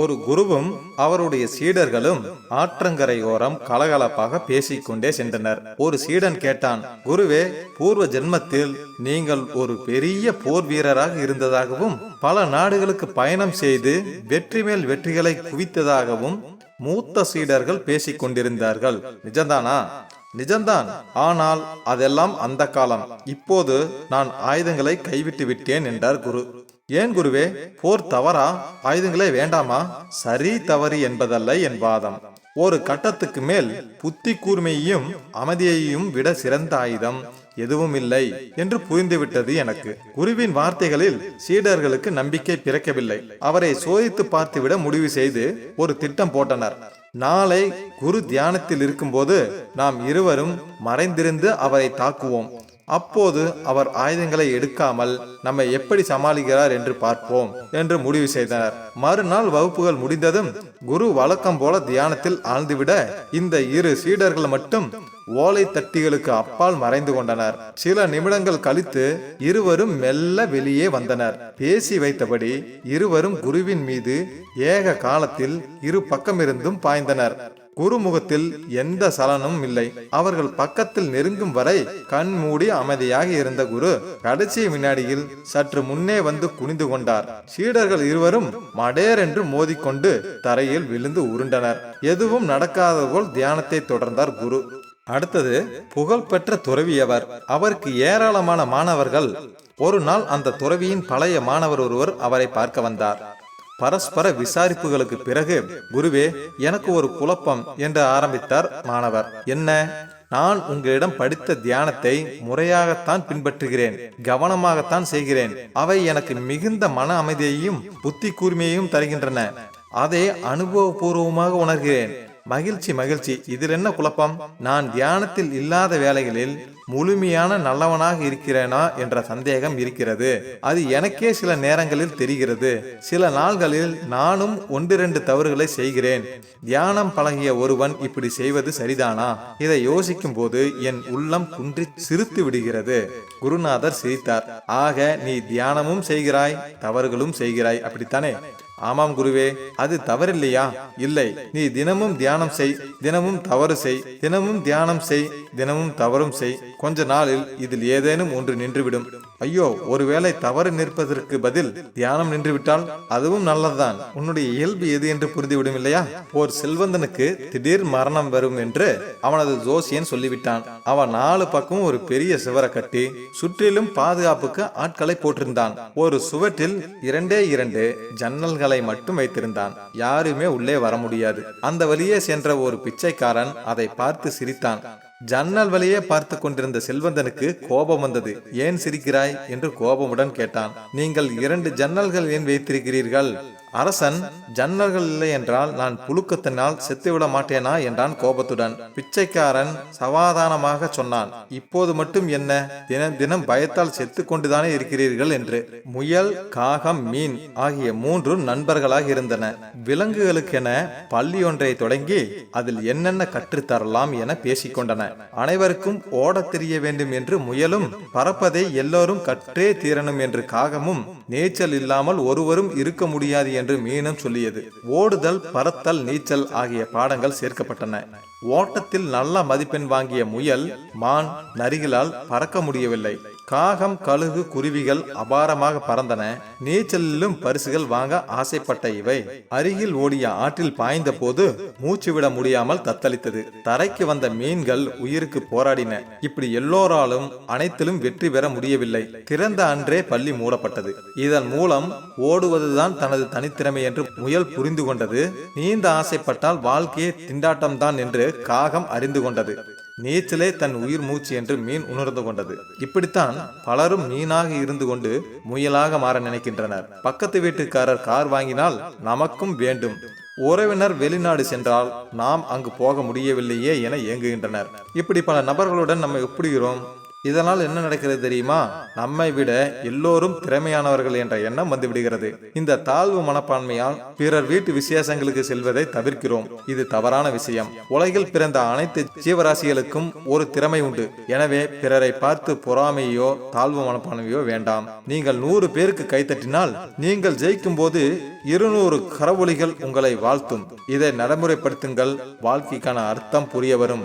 ஒரு குருவும் அவருடைய சீடர்களும் ஆற்றங்கரையோரம் கலகலப்பாக பேசிக்கொண்டே சென்றனர். ஒரு சீடன் கேட்டான் குருவே பூர்வ ஜென்மத்தில் நீங்கள் ஒரு பெரிய போர் வீரராக இருந்ததாகவும் பல நாடுகளுக்கு பயணம் செய்து வெற்றி மேல் வெற்றிகளை குவித்ததாகவும் மூத்த சீடர்கள் பேசிக் கொண்டிருந்தார்கள் நிஜம்தானா நிஜம்தான் ஆனால் அதெல்லாம் அந்த காலம். இப்போது நான் ஆயுதங்களை கைவிட்டு விட்டேன் என்றார் குரு. ஏன் குருவே போர் தவறா? ஆயுதங்களே வேண்டாமா? சரி தவறு என்பதல்ல என் வாதம். ஒரு கட்டத்துக்கு மேல் புத்தி கூர்மையையும் அமைதியையும் விட சிறந்த ஆயுதம். எதுவும் இல்லை என்று புரிந்துவிட்டது எனக்கு. குருவின் வார்த்தைகளில் சீடர்களுக்கு நம்பிக்கை பிறக்கவில்லை. அவரை சோதித்து பார்த்துவிட முடிவு செய்து ஒரு திட்டம் போட்டனர். நாளை குரு தியானத்தில் இருக்கும்போது நாம் இருவரும் மறைந்திருந்து அவரை தாக்குவோம். அப்போது அவர் ஆயுதங்களை எடுக்காமல் நம்மை எப்படி சமாளிக்கிறார் என்று பார்ப்போம் என்று முடிவு செய்தனர் மறுநாள் வகுப்புகள் முடிந்ததும் குரு வழக்கம் போல தியானத்தில் ஆழ்ந்துவிட இந்த இரு சீடர்கள் மட்டும் ஓலை தட்டிகளுக்கு அப்பால் மறைந்து கொண்டனர். சில நிமிடங்கள் கழித்து இருவரும் மெல்ல வெளியே வந்தனர். பேசி வைத்தபடி இருவரும் குருவின் மீது ஏக காலத்தில் இரு பக்கமிருந்தும் பாய்ந்தனர். குருமுகத்தில் எந்த சலனமும் இல்லை. அவர்கள் பக்கத்தில் நெருங்கும் வரை கண் மூடி அமைதியாக இருந்த குரு கடைசி வினாடியில் சற்று முன்னே வந்து குனிந்து கொண்டார். சீடர்கள் இருவரும் மடேர் என்று மோதிக்கொண்டு தரையில் விழுந்து உருண்டனர். எதுவும் நடக்காத போல் தியானத்தை தொடர்ந்தார் குரு. அடுத்தது புகழ்பெற்ற துறவியவர். அவருக்கு ஏராளமான மாணவர்கள். ஒரு நாள் அந்த துறவியின் பழைய மாணவர் ஒருவர் அவரை பார்க்க வந்தார். பரஸ்பர விசாரிப்புகளுக்கு பிறகு குருவே எனக்கு ஒரு குழப்பம் என்று ஆரம்பித்தார் மாணவர். என்ன? நான் உங்களிடம் படித்த தியானத்தை முறையாகத்தான் பின்பற்றுகிறேன் கவனமாகத்தான் செய்கிறேன். அவை எனக்கு மிகுந்த மன அமைதியையும் புத்தி கூர்மையையும் தருகின்றன. அதை அனுபவபூர்வமாக உணர்கிறேன். மகிழ்ச்சி மகிழ்ச்சி. இதில் என்ன குழப்பம்? நான் தியானத்தில் இல்லாத வேலைகளில் முழுமையான நல்லவனாக இருக்கிறேனா என்ற சந்தேகம் இருக்கிறது. அது எனக்கே சில நேரங்களில் தெரிகிறது. சில நாள்களில் நானும் ஒன்றிரண்டு தவறுகளை செய்கிறேன். தியானம் பழகிய ஒருவன் இப்படி செய்வது சரிதானா? இதை யோசிக்கும் போது என் உள்ளம் குன்றி சிரித்து விடுகிறது. குருநாதர் சிரித்தார். ஆக நீ தியானமும் செய்கிறாய் தவறுகளும் செய்கிறாய். அப்படித்தானே? ஆமாம் குருவே அது தவறில்லையா? இல்லை. நீ தினமும் தியானம் செய் தினமும் தவறு செய் தினமும் தியானம் செய் தினமும் தவறும் செய். கொஞ்ச நாளில் இதில் ஏதேனும் ஒன்று நின்றுவிடும். ஐயோ ஒருவேளை தவறு நிற்பதற்கு பதில் தியானம் நின்றுவிட்டால் அதுவும் நல்லதுதான். உன்னுடைய இயல்பு எது என்று புரிந்துவிடும் இல்லையா? ஓர் செல்வந்தனுக்கு திடீர் மரணம் வரும் என்று அவனது ஜோசியன் சொல்லிவிட்டான். அவன் நாலு பக்கமும் ஒரு பெரிய சுவரை கட்டி சுற்றிலும் பாதுகாப்புக்கு ஆட்களை போட்டிருந்தான். ஒரு சுவற்றில் இரண்டே இரண்டு ஜன்னல்களை மட்டும் வைத்திருந்தான். யாருமே உள்ளே வர முடியாது. அந்த வழியே சென்ற ஒரு பிச்சைக்காரன் அதை பார்த்து சிரித்தான். ஜன்னல் வழியே பார்த்து கொண்டிருந்த செல்வந்தனுக்கு கோபம் வந்தது. ஏன் சிரிக்கிறாய்? என்று கோபமுடன் கேட்டான். நீங்கள் இரண்டு ஜன்னல்கள் ஏன் வைத்திருக்கிறீர்கள்? அரசன் ஜன்னல்கள் இல்லை என்றால் நான் புழுக்கத்தினால் செத்துவிட மாட்டேனா? என்றான் கோபத்துடன். பிச்சைக்காரன் சமாதானமாக சொன்னான் இப்போது மட்டும் என்ன? தினம் தினம் பயத்தால் செத்து கொண்டுதானே இருக்கிறீர்கள்? என்று. முயல் காகம் மீன் ஆகிய மூன்று நண்பர்களாக இருந்தன. விலங்குகளுக்கென பள்ளி ஒன்றை தொடங்கி அதில் என்னென்ன கற்றுத்தரலாம் என பேசிக்கொண்டன. அனைவருக்கும் ஓடத் தெரிய வேண்டும் என்று முயலும் பறப்பதை எல்லோரும் கற்றே தீரணும் என்று காகமும் நீச்சல் இல்லாமல் ஒருவரும் இருக்க முடியாது என்று மீனும் சொல்லியது. ஓடுதல் பறத்தல் நீச்சல் ஆகிய பாடங்கள் சேர்க்கப்பட்டன. ஓட்டத்தில் நல்ல மதிப்பெண் வாங்கிய முயல் மான் நரிகளால் பறக்க முடியவில்லை. காகம் கழுகு குருவிகள் அபாரமாக பறந்தன. நீச்சலிலும் பரிசுகள் வாங்க ஆசைப்பட்ட இவை. அருகில் ஓடிய ஆற்றில் பாய்ந்த போது மூச்சு விட முடியாமல் தத்தளித்தது. தரைக்கு வந்த மீன்கள் உயிருக்கு போராடின. இப்படி எல்லோராலும் அனைத்திலும் வெற்றி பெற முடியவில்லை. திறந்த அன்றே பள்ளி மூடப்பட்டது. இதன் மூலம் ஓடுவதுதான் தனது தனித்திறமை என்று முயல் புரிந்து கொண்டது. நீந்த ஆசைப்பட்டால் வாழ்க்கையே திண்டாட்டம்தான் என்று காகம் அறிந்து கொண்டது. நீச்சலே தன் உயிர் மூச்சு என்று மீன் உணர்ந்து கொண்டது. இப்படித்தான் பலரும் மீனாக இருந்து கொண்டு முயலாக மாற நினைக்கின்றனர். பக்கத்து வீட்டுக்காரர் கார் வாங்கினால் நமக்கும் வேண்டும். உறவினர் வெளிநாடு சென்றால் நாம் அங்கு போக முடியவில்லையே என இயங்குகின்றனர் இப்படி பல நபர்களுடன் நம்ம ஒப்பிடுகிறோம். இதனால் என்ன நடக்கிறது தெரியுமா? நம்மை விட எல்லோரும் திறமையானவர்கள் என்ற எண்ணம் வந்துவிடுகிறது. இந்த தாழ்வு மனப்பான்மையால் பிறர் வீட்டு விசேஷங்களுக்கு செல்வதை தவிர்க்கிறோம். இது தவறான விஷயம். உலகில் பிறந்த அனைத்து ஜீவராசிகளுக்கும் ஒரு திறமை உண்டு. எனவே பிறரை பார்த்து பொறாமையோ தாழ்வு மனப்பான்மையோ வேண்டாம். நீங்கள் நூறு பேருக்கு கைத்தட்டினால் நீங்கள் ஜெயிக்கும் போது இருநூறு கரவொலிகள் உங்களை வாழ்த்தும். இதை நடைமுறைப்படுத்துங்கள். வாழ்க்கைக்கான அர்த்தம் புரிய வரும்.